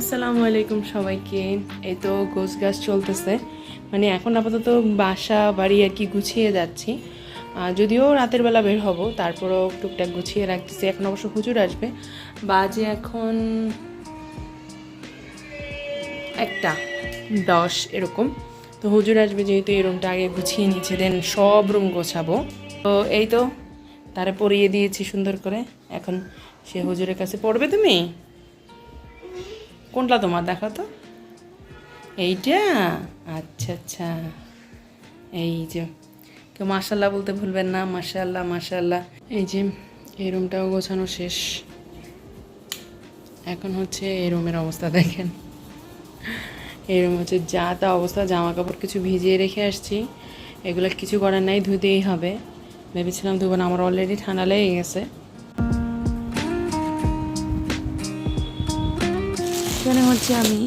আসসালামু আলাইকুম সবাইকে। এই তো গোছ গাছ চলতেছে। মানে এখন আপাতত বাসা, বাড়ি আর কি গুছিয়ে যাচ্ছি। যদিও রাতের বেলা বের হব, তারপরও টুকটাক গুছিয়ে রাখতেছি। এখন অবশ্য হুজুর আসবে। বাজে এখন একটা, দশ এরকম। তো হুজুর আসবে যেহেতু এই রুমটা আগে গুছিয়ে নিচ্ছে দেন সব রুম গোছাবো। তো এই তো, তারে পরিয়ে দিয়েছি সুন্দর করে। এখন সে হুজুরের কাছে পড়বে তুমি? কোনটা তোমার? দেখো তো। এইটা? আচ্ছা আচ্ছা। এই যে, কেউ মাসাল্লাহ বলতে ভুলবেন না মাসাল্লাহ মাসাল্লাহ এই যে, এই রুমটাও গোছানো শেষ। এখন হচ্ছে এই রুমের অবস্থা দেখেন। এই রুম হচ্ছে যা তা অবস্থা জামা কাপড় কিছু ভিজিয়ে রেখে আসছি। এগুলো কিছু করার নাই, ধুতেই হবে। ভেবেছিলাম ধুবো না, আমার অলরেডি ঠান্ডা লেগে গেছে। এখানে হচ্ছে আমি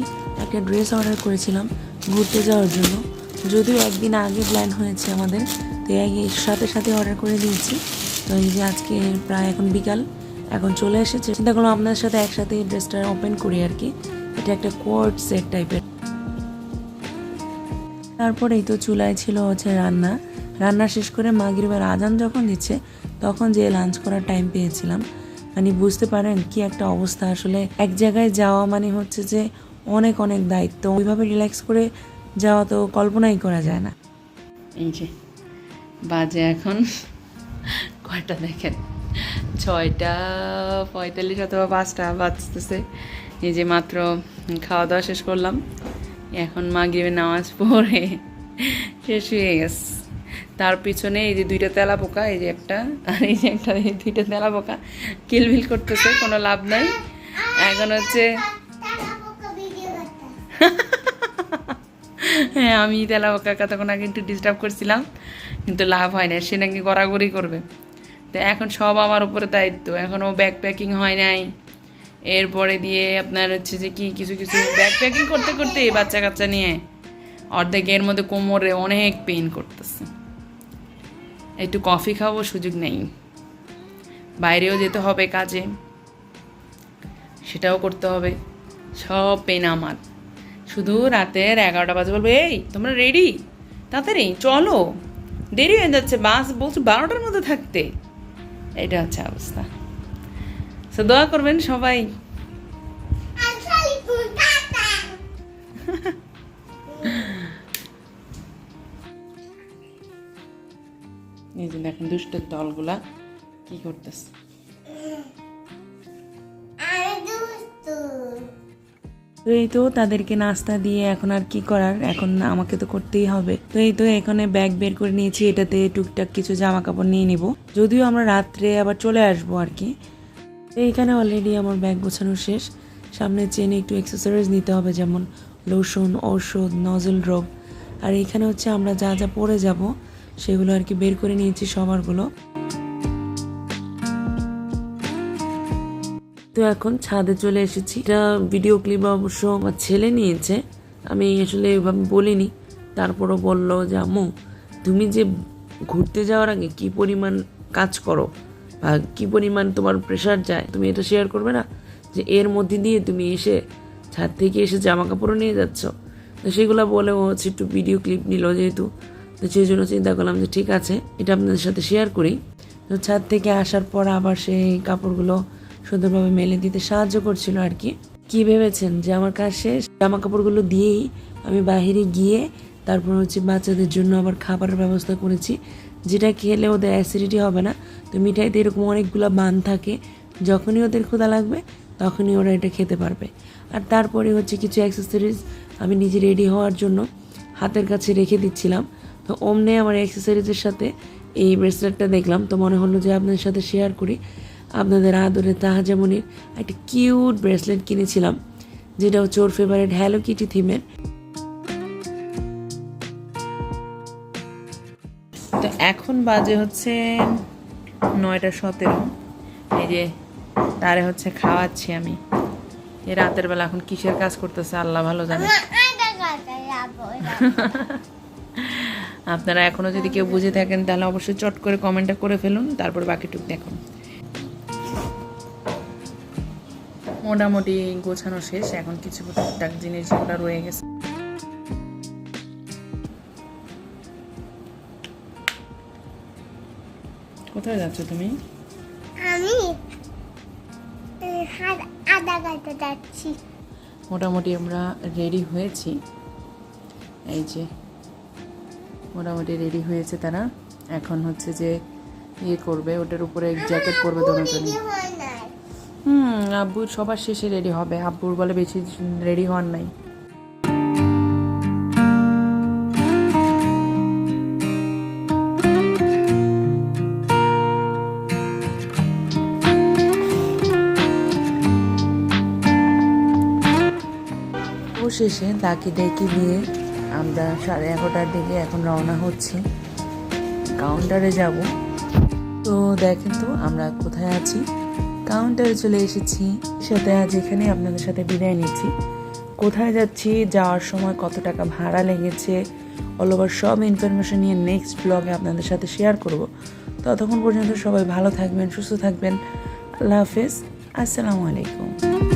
একটা ড্রেস অর্ডার করেছিলাম ঘুরতে যাওয়ার জন্য। যদিও একদিন আগে প্ল্যান হয়েছে আমাদের, তো এই সাথে সাথে অর্ডার করে দিয়েছি। তো এই যে আজকে প্রায় এখন বিকাল, এখন চলে এসেছে। চিন্তা করলাম আপনার সাথে একসাথে ড্রেসটা ওপেন করি আর কি। এটা একটা কোয়ার্ড সেট টাইপের তারপরেই তো চুলায় ছিল হচ্ছে রান্না। রান্না শেষ করে মাগরিবের আজান যখন দিচ্ছে, তখন যে লাঞ্চ করার টাইম পেয়েছিলাম। মানে বুঝতে পারেন কি একটা অবস্থা। আসলে এক জায়গায় যাওয়া মানে হচ্ছে যে অনেক অনেক দায়িত্ব। ওইভাবে রিল্যাক্স করে যাওয়া তো কল্পনাই করা যায় না। এই যে, বাজে এখন কয়টা দেখেন? ছয়টা পঁয়তাল্লিশ অথবা পাঁচটা বাজতেছে। এই যে মাত্র খাওয়া দাওয়া শেষ করলাম। এখন মাগরিবের নামাজ পড়ে শেষ হয়ে গেছে। তার পিছনে এই যে দুইটা তেলা পোকা, এই যে একটা, আর এই যে একটা, এই দুইটা তেলা পোকা কিলবিল করতেছে, কোনো লাভ নাই। এখন হচ্ছে হ্যাঁ আমি তেলা কাকা তখন আগে একটু ডিস্টার্ব করছিলাম, কিন্তু লাভ হয় না সে নাকি গড়াগড়ি করবে। তো এখন সব আমার উপরে দায়িত্ব এখনও ব্যাগ প্যাকিং হয় নাই। এরপরে দিয়ে আপনার হচ্ছে যে কি, কিছু কিছু ব্যাগ প্যাকিং করতে করতে বাচ্চা কাচ্চা নিয়ে অর্ধেক এর মধ্যে কোমরে অনেক পেইন করতেছে। একটু কফি খাব সুযোগ নেই। বাইরেও যেতে হবে কাজে। সেটাও করতে হবে। সব পেন আমার। শুধু রাতের এগারোটা বাজে বলব, এই, তোমরা রেডি তাড়াতাড়ি, চলো। দেরি হয়ে যাচ্ছে, বাস বলছো বারোটার মধ্যে থাকতে। এটা হচ্ছে অবস্থা। তো দোয়া করবেন সবাই। এই যে দেখেন দুষ্টের দলগুলা কি করতেছে। তো এই তো তাদেরকে নাস্তা দিয়ে এখন আর কি করার? এখন আমাকে তো করতেই হবে। তো এই তো এখানে ব্যাগ বের করে নিয়েছি এটাতে টুকটাক কিছু জামা কাপড় নিয়ে নিব। যদিও আমরা রাত্রে আবার চলে আসব আর কি। তো এইখানে অলরেডি আমার ব্যাগ গোছানো শেষ। সামনে চেনে একটু এক্সেসরিজ নিতে হবে যেমন লোশন ঔষধ নজল ড্রপ আর এখানে হচ্ছে আমরা যা যা পরে যাব সেগুলো আর কি বের করে নিয়েছি সবারগুলো। তো এখন ছাদে চলে এসেছি। এটা ভিডিও ক্লিপ অবশ্য আমার ছেলে নিয়েছে। আমি আসলে এভাবে বলিনি। তারপরও বলল যে, আম্মু, তুমি যে ঘুরতে যাওয়ার আগে কি পরিমাণ কাজ করো বা কি পরিমাণ তোমার প্রেশার যায়, তুমি এটা শেয়ার করবে না? যে এর মধ্যে দিয়ে তুমি এসে ছাদ থেকে এসে জামা কাপড়ও নিয়ে যাচ্ছ? তো সেগুলো বলে ও হচ্ছে একটু ভিডিও ক্লিপ নিল যেহেতু। তো সেই জন্য চিন্তা করলাম যে ঠিক আছে, এটা আপনাদের সাথে শেয়ার করি। তো ছাদ থেকে আসার পর আবার সেই কাপড়গুলো সুন্দরভাবে মেলে দিতে সাহায্য করছিল আর কি। কি ভেবেছেন যে আমার কাজ শেষ? জামা কাপড়গুলো দিয়েই আমি বাইরে গিয়ে তারপর হচ্ছে বাচ্চাদের জন্য আবার খাবারের ব্যবস্থা করেছি, যেটা খেলে ওদের অ্যাসিডিটি হবে না। তো মিঠাইতে এরকম অনেকগুলো বান থাকে, যখনই ওদের ক্ষুধা লাগবে, তখনই ওরা এটা খেতে পারবে। আর তারপরে হচ্ছে কিছু অ্যাক্সেসরিজ আমি নিজে রেডি হওয়ার জন্য হাতের কাছে রেখে দিচ্ছিলাম। তো অমনে আমার অ্যাক্সেসরিজের সাথে এই ব্রেসলেটটা দেখলাম। তো মনে হলো যে আপনাদের সাথে শেয়ার করি। আপনাদের আদরে তাহাজামনির একটা কিউট ব্রেসলেট কিনেছিলাম যেটা হচ্ছে ওর ফেভারিট হ্যালো কিটি থিমের তো এখন বাজে হচ্ছে নয়টা সতেরো। এই যে তারে হচ্ছে খাওয়াচ্ছি আমি। এই রাতের বেলা এখন কিসের কাজ করতেছে আল্লাহ ভালো জানে। আপনারা এখনও যদি কেউ বুঝে থাকেন তাহলে অবশ্যই চট করে কমেন্টটা করে ফেলুন তারপর বাকিটুক দেখুন। মোটামুটি গোছানো শেষ এখন কিছু টুকটাক জিনিস ওটা রয়ে গেছে। কোথায় যাচ্ছ তুমি? আমি আদা কাটতে যাচ্ছি। মোটামুটি আমরা রেডি হয়েছি। এই যে মোটামুটি রেডি হয়েছে তারা। এখন হচ্ছে যে ইয়ে করবে ওটার উপরে জ্যাকেট পরবে দোনোজনই হুম আব্বুর সবার শেষে রেডি হবে। আব্বুর বলে বেশি রেডি হওয়ার নাই। শেষে তাকে ডেকে দিয়ে আমরা সাড়ে এগারোটার দিকে এখন রওনা হচ্ছি। কাউন্টারে যাব। তো দেখেন তো, আমরা কোথায় আছি? কাউন্টারে চলে এসেছি। সাথে আজ এখানে আপনাদের সাথে বিদায় নিচ্ছি। কোথায় যাচ্ছি, যাওয়ার সময় কত টাকা ভাড়া লেগেছে অল ওভার সব ইনফরমেশন নিয়ে নেক্সট ব্লগে আপনাদের সাথে শেয়ার করব। ততক্ষণ পর্যন্ত সবাই ভালো থাকবেন, সুস্থ থাকবেন। আল্লাহ হাফেজ। আসসালামু আলাইকুম।